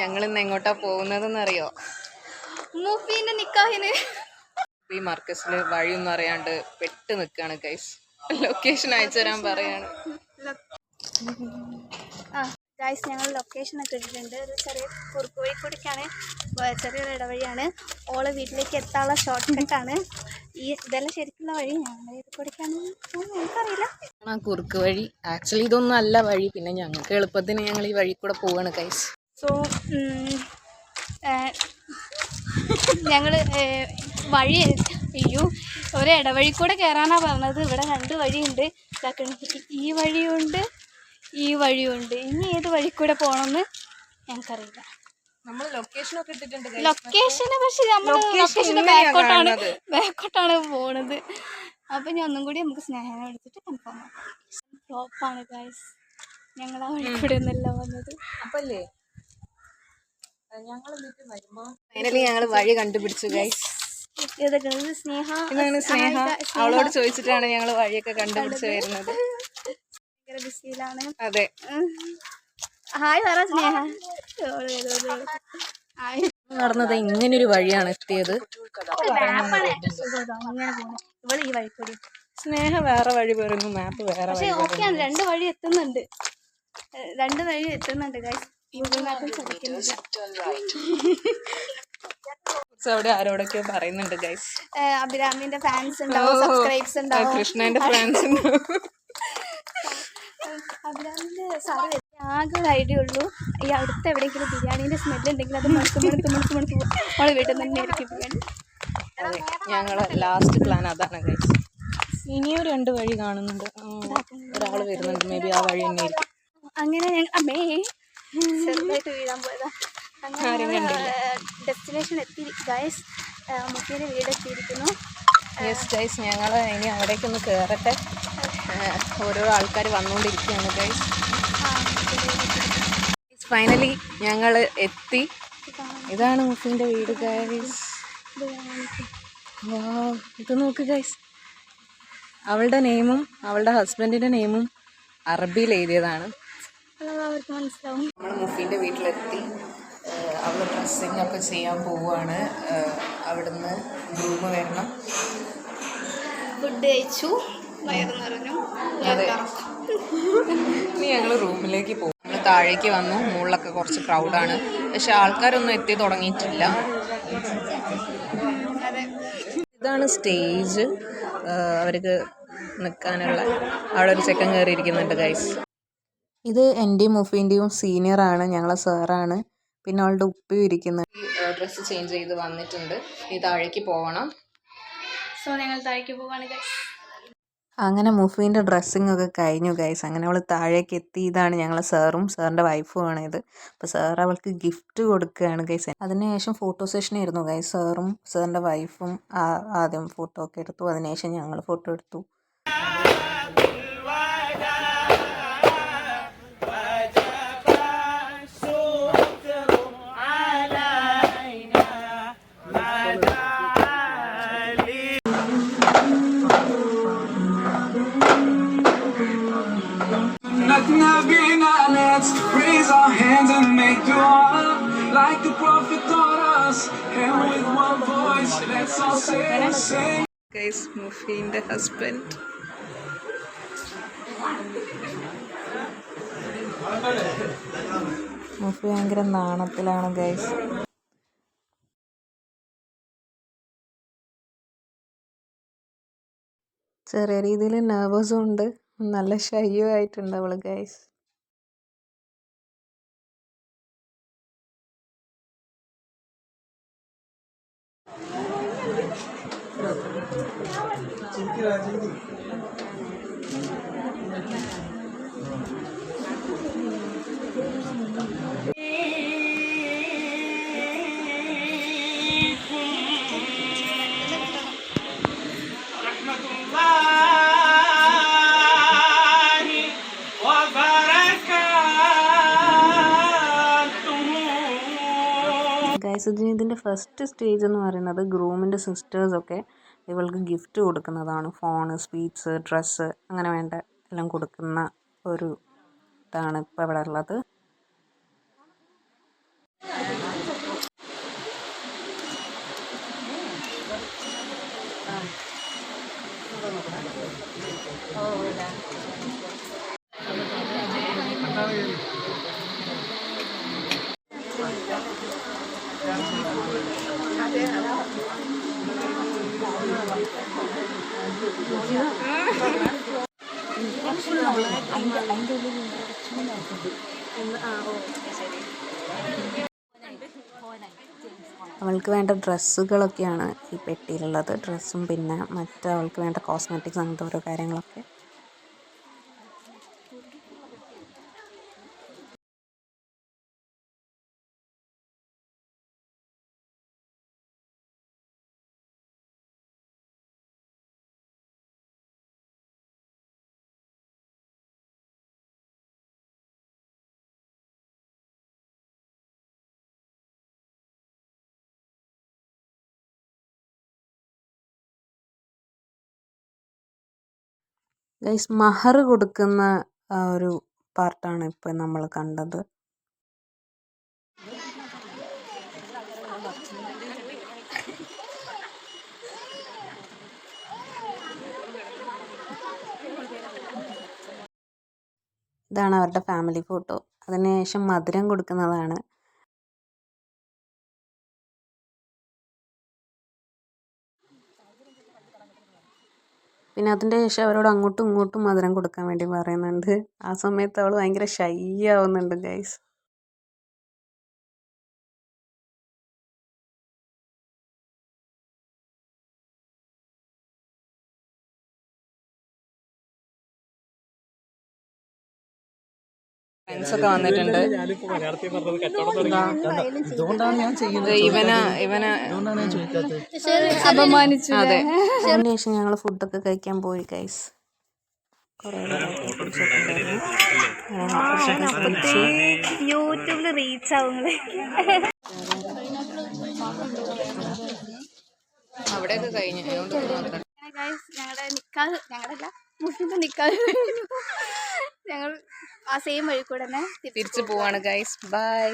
ഞങ്ങൾ ഇന്ന് എങ്ങോട്ടാ പോകുന്നതെന്ന് അറിയോ മുഫീന്റെ നിക്കാഹിന്. ഈ മാർക്കസിൽ വഴിയൊന്നും അറിയാണ്ട് പെട്ട് നിൽക്കുകയാണ് ഗൈസ് ലൊക്കേഷൻ അയച്ചു തരാൻ പറയാണ്. ഗൈസ് ഞങ്ങൾ ലൊക്കേഷൻ ഒക്കെ ഇട്ടിട്ടുണ്ട്. ഒരു ചെറിയ കുറുക്ക് വഴി കൂടിക്കാണ്. ചെറിയൊരു ഇടവഴിയാണ്. ഓളെ വീട്ടിലേക്ക് എത്താനുള്ള ഷോർട്ട് കട്ടാണ് ഈ ഇതെല്ലാം ശരിക്കുള്ള വഴി ഞങ്ങൾ ഇത് കൂടിക്കാണ്. എനിക്കറിയില്ല ആ കുറുക്ക് വഴി. ആക്ച്വലി ഇതൊന്നും അല്ല വഴി. പിന്നെ ഞങ്ങൾക്ക് എളുപ്പത്തിന് ഞങ്ങൾ ഈ വഴി കൂടെ പോവാണ് ഗൈസ് സോ ഞങ്ങൾ വഴി അയ്യോ ഒരു ഇടവഴി കൂടെ കയറാനാണ് പറഞ്ഞത്. ഇവിടെ രണ്ട് വഴിയുണ്ട്. ഇതാക്കണ്. ഈ- വഴിയുണ്ട് ഈ വഴിയുണ്ട്. ഇനി ഏത് വഴി കൂടെ പോകണമെന്ന് ഞങ്ങൾക്കറിയില്ല. നമ്മൾ ഇട്ടിട്ടുണ്ട് ലൊക്കേഷന് പക്ഷെ നമ്മൾ ലൊക്കേഷൻ ലൊക്കേഷന് ബാക്കോട്ടാണ്. ബാക്കോട്ടാണ് പോണത്. അപ്പൊ ഞാൻ ഒന്നും കൂടി നമുക്ക് സ്നേഹം എടുത്തിട്ട് കൺഫേം ആക്കാം. ഗായ്സ് ഞങ്ങൾ ആ വഴി കൂടെ ഒന്നല്ല വന്നത്. അപ്പല്ലേ? ഞങ്ങൾ ഫൈനലി ഞങ്ങൾ വഴി കണ്ടുപിടിച്ചു ഗൈസ് ഇതൊക്കെ സ്നേഹ ഇതാണ് സ്നേഹ. അവളോട് ചോദിച്ചിട്ടാണ് ഞങ്ങൾ വഴിയൊക്കെ കണ്ടുപിടിച്ച് വരുന്നത്. ബിസിയിലാണ്. അതെ. ഹായ് പറ സ്നേഹ. നടന്നത് ഇങ്ങനൊരു വഴിയാണ് എത്തിയത്. സ്നേഹ വേറെ വഴി പറയുന്നു മാപ്പ് വേറെ രണ്ട് വഴി എത്തുന്നുണ്ട്. രണ്ട് വഴി എത്തുന്നുണ്ട് ഗൈസ് അവിടെ ആരോടൊക്കെ പറയുന്നുണ്ട് ഗൈസ് അഭിരാമിന്റെ ഫാൻസ് ഉണ്ടാവും സബ്സ്ക്രൈബ്സ് ഉണ്ടാവും. കൃഷ്ണന്റെ ഫ്രണ്ട്സ് അഭിരാമിന്റെ സാറ് ആകെ ഒരു ഐഡിയ ഉള്ളൂ. ഈ അടുത്ത് എവിടെയെങ്കിലും ബിരിയാണിന്റെ സ്മെല്ല് ഉണ്ടെങ്കിൽ അത് മണത്ത് മണത്ത് മണത്ത് മണത്ത് നമ്മളെ വീട്ടിൽ നിന്ന് തന്നെ ആയിരിക്കും ബിരിയാണി. അതെ ഞങ്ങളെ ലാസ്റ്റ് പ്ലാൻ അതാണ് ഗൈസ് ഇനിയും രണ്ട് വഴി കാണുന്നുണ്ട്. ഒരാൾ വരുന്നുണ്ട് മേ ബി ആ വഴി തന്നെ ആയിരിക്കും അങ്ങനെ ഞങ്ങൾ അമ്മേ ചെറുതായിട്ട് വീഴാൻ പോയതാ. അങ്ങനെ ഡെസ്റ്റിനേഷൻ എത്തി. ഗൈസ് മുഖ്യന്റെ വീട് എത്തിയിരിക്കുന്നു യെസ് ഗൈസ് ഞങ്ങൾ ഇനി അവിടേക്കൊന്ന് കയറട്ടെ ഓരോ ആൾക്കാർ വന്നുകൊണ്ടിരിക്കുകയാണ് ഗൈസ് ഫൈനലി ഞങ്ങൾ എത്തി. ഇതാണ്. മുഫിന്റെ വീട് ഗൈസ് ഇത് നോക്ക് ഗൈസ് അവളുടെ നെയിമും അവളുടെ ഹസ്ബൻഡിന്റെ നെയിമും അറബിയിൽ എഴുതിയതാണ്. അതൊക്കെ അവർക്ക് മനസ്സിലാവും. നമ്മൾ മുഫീന്റെ വീട്ടിലെത്തി അവൾ ഡ്രസ്സിങ് ഒക്കെ ചെയ്യാൻ പോവുകയാണ് അവിടുന്ന് ഗ്രൂമ് വരണം. ഫുഡ് കഴിച്ചു. വയറ് നിറഞ്ഞു അതെ. ഇനി ഞങ്ങൾ റൂമിലേക്ക് പോകും. നമ്മൾ താഴേക്ക് വന്നു. മുകളിലൊക്കെ കുറച്ച് ക്രൗഡാണ് പക്ഷെ ആൾക്കാരൊന്നും എത്തി തുടങ്ങിയിട്ടില്ല. ഇതാണ് സ്റ്റേജ് അവർക്ക് നിൽക്കാനുള്ള അവിടെ ഒരു ചെക്കൻ കയറിയിരിക്കുന്നുണ്ട് ഗൈസ് ഇത് എന്റെയും മുഫീന്റെയും സീനിയറാണ് ഞങ്ങളെ സാറാണ്. പിന്നെ അവളുടെ ഉപ്പയും ഇരിക്കുന്നുണ്ട് ഡ്രസ്സ് ചേഞ്ച് ചെയ്ത് വന്നിട്ടുണ്ട്. ഈ താഴേക്ക് പോകണം സോ ഞങ്ങൾ താഴേക്ക് പോവാണ് ഗൈസ് അങ്ങനെ മുഫീന്റെ ഡ്രസ്സിങ് ഒക്കെ കഴിഞ്ഞു ഗൈസ് അങ്ങനെ അവൾ താഴേക്ക് എത്തി. ഇതാണ് ഞങ്ങളെ സാറും സാറിന്റെ വൈഫും ആണ് ഇത്. അപ്പോൾ സാർ അവൾക്ക് ഗിഫ്റ്റ് കൊടുക്കുകയാണ് ഗൈസ് അതിനുശേഷം ഫോട്ടോ സെഷൻ ആയിരുന്നു ഗൈസ് സാറും സാറിന്റെ വൈഫും ആദ്യം ഫോട്ടോ ഒക്കെ എടുത്തു. അതിനുശേഷം ഞങ്ങൾ ഫോട്ടോ എടുത്തു. Like the Prophet taught us. And with one voice, let's all say, say. and the husband. മുഫി ഭയങ്കര നാണത്തിലാണ് ഗൈസ് ചെറിയ രീതിയിൽ നെർവസും ഉണ്ട് നല്ല ഷയ്യും ആയിട്ടുണ്ട് അവൾ ഗൈസ് Thank you. ഗൈസ് ഇതിന് ഇതിന്റെ ഫസ്റ്റ് സ്റ്റേജ് എന്ന് പറയുന്നത് ഗ്രൂമിന്റെ സിസ്റ്റേഴ്സൊക്കെ ഇവൾക്ക് ഗിഫ്റ്റ് കൊടുക്കുന്നതാണ് ഫോണ് സ്വീറ്റ്സ് ഡ്രസ്സ് അങ്ങനെ വേണ്ട എല്ലാം കൊടുക്കുന്ന ഒരു ഇതാണ് ഇപ്പോൾ ഇവിടെ ഉള്ളത് Oh, yeah. അവൾക്ക് വേണ്ട ഡ്രസ്സുകളൊക്കെയാണ് ഈ പെട്ടിയിലുള്ളത്. ഡ്രസ്സും പിന്നെ മറ്റ് അവൾക്ക് വേണ്ട കോസ്മെറ്റിക്സ് അങ്ങനത്തെ ഓരോ കാര്യങ്ങളൊക്കെ. ഗൈസ് മഹർ കൊടുക്കുന്ന ഒരു പാർട്ടാണ് ഇപ്പോൾ നമ്മൾ കണ്ടത്. ഇതാണ് അവരുടെ ഫാമിലി ഫോട്ടോ അതിനുശേഷം മധുരം കൊടുക്കുന്നതാണ്. പിന്നെ അതിന്റെ ശേഷം അവരോട് അങ്ങോട്ടും ഇങ്ങോട്ടും മധുരം കൊടുക്കാൻ വേണ്ടി പറയുന്നുണ്ട്. ആ സമയത്ത് അവൾ ഭയങ്കര ഷൈ ആവുന്നുണ്ട് ഗൈസ് ഫ്രണ്ട്സ് ഒക്കെ വന്നിട്ടുണ്ട്. ഇവന ഇവന. അപമാനിച്ചു. അതെ. ശേഷം ഞങ്ങൾ ഫുഡൊക്കെ കഴിക്കാൻ പോയി ഗൈസ് യൂട്യൂബിൽ യൂട്യൂബിൽ റീച്ച് ആവും അവിടെയൊക്കെ കഴിഞ്ഞു. ഞങ്ങളുടെ നിക്കാഹ് ഞങ്ങളുടെ മുസ്ലിം നിക്കാഹ് ഞങ്ങൾ ആ സെയിം വഴി കൂടെ തന്നെ തിരിച്ചു പോവാണ് ഗൈസ് ബൈ